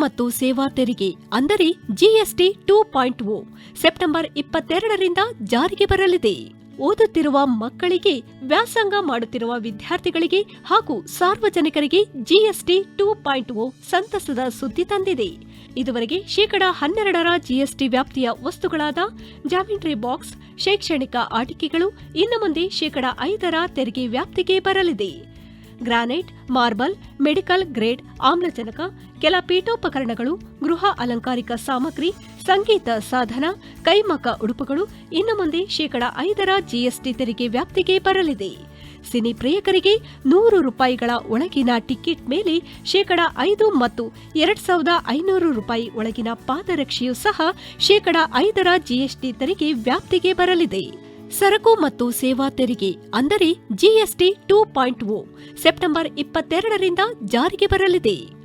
ಮತ್ತು ಸೇವಾ ತೆರಿಗೆ, ಅಂದರೆ GST two point O September ಇಪ್ಪತ್ತೆರಡರಿಂದ ಜಾರಿಗೆ ಬರಲಿದೆ. ಓದುತ್ತಿರುವ ಮಕ್ಕಳಿಗೆ ವ್ಯಾಸಂಗ ಮಾಡುತ್ತಿರುವ ವಿದ್ಯಾರ್ಥಿಗಳಿಗೆ ಹಾಗೂ ಸಾರ್ವಜನಿಕರಿಗೆ ಜಿಎಸ್ಟಿ ಟೂ ಪಾಯಿಂಟ್ ಓ ಸಂತಸದ ಸುದ್ದಿ ತಂದಿದೆ. ಇದುವರೆಗೆ ಶೇಕಡಾ ಹನ್ನೆರಡರ ಜಿಎಸ್ಟಿ ವ್ಯಾಪ್ತಿಯ ವಸ್ತುಗಳಾದ ಜಾಮಿಟ್ರಿ ಬಾಕ್ಸ್, ಶೈಕ್ಷಣಿಕ ಆಟಿಕೆಗಳು, ಇನ್ನು ಮುಂದೆ ಶೇಕಡಾ ಐದರ ತೆರಿಗೆ ವ್ಯಾಪ್ತಿಗೆ ಬರಲಿದೆ. ಗ್ರಾನೈಟ್, ಮಾರ್ಬಲ್, ಮೆಡಿಕಲ್ ಗ್ರೇಡ್, ಆಮ್ಲಜನಕ, ಕೆಲ ಪೀಠೋಪಕರಣಗಳು, ಗೃಹ ಅಲಂಕಾರಿಕ ಸಾಮಗ್ರಿ, ಸಂಗೀತ ಸಾಧನ, ಕೈಮಕ ಉಡುಪುಗಳು, ಇನ್ನು ಮುಂದೆ ಶೇಕಡ ಐದರ ಜಿಎಸ್ಟಿ ತೆರಿಗೆ ವ್ಯಾಪ್ತಿಗೆ ಬರಲಿದೆ. ಸಿನಿ ಪ್ರಿಯಕರಿಗೆ ನೂರು ರೂಪಾಯಿಗಳ ಒಳಗಿನ ಟಿಕೆಟ್ ಮೇಲೆ ಶೇಕಡ ಐದು ಮತ್ತು ಎರಡ್ ಸಾವಿರದ ಐನೂರು ರೂಪಾಯಿ ಒಳಗಿನ ಪಾದರಕ್ಷೆಯೂ ಸಹ ಶೇಕಡಾ ಐದರ ಜಿಎಸ್ಟಿ ತೆರಿಗೆ ವ್ಯಾಪ್ತಿಗೆ ಬರಲಿದೆ. ಸರಕು ಮತ್ತು ಸೇವಾ ತೆರಿಗೆ ಅಂದರೆ GST two point O September ಇಪ್ಪತ್ತೆರಡರಿಂದ ಜಾರಿಗೆ ಬರಲಿದೆ.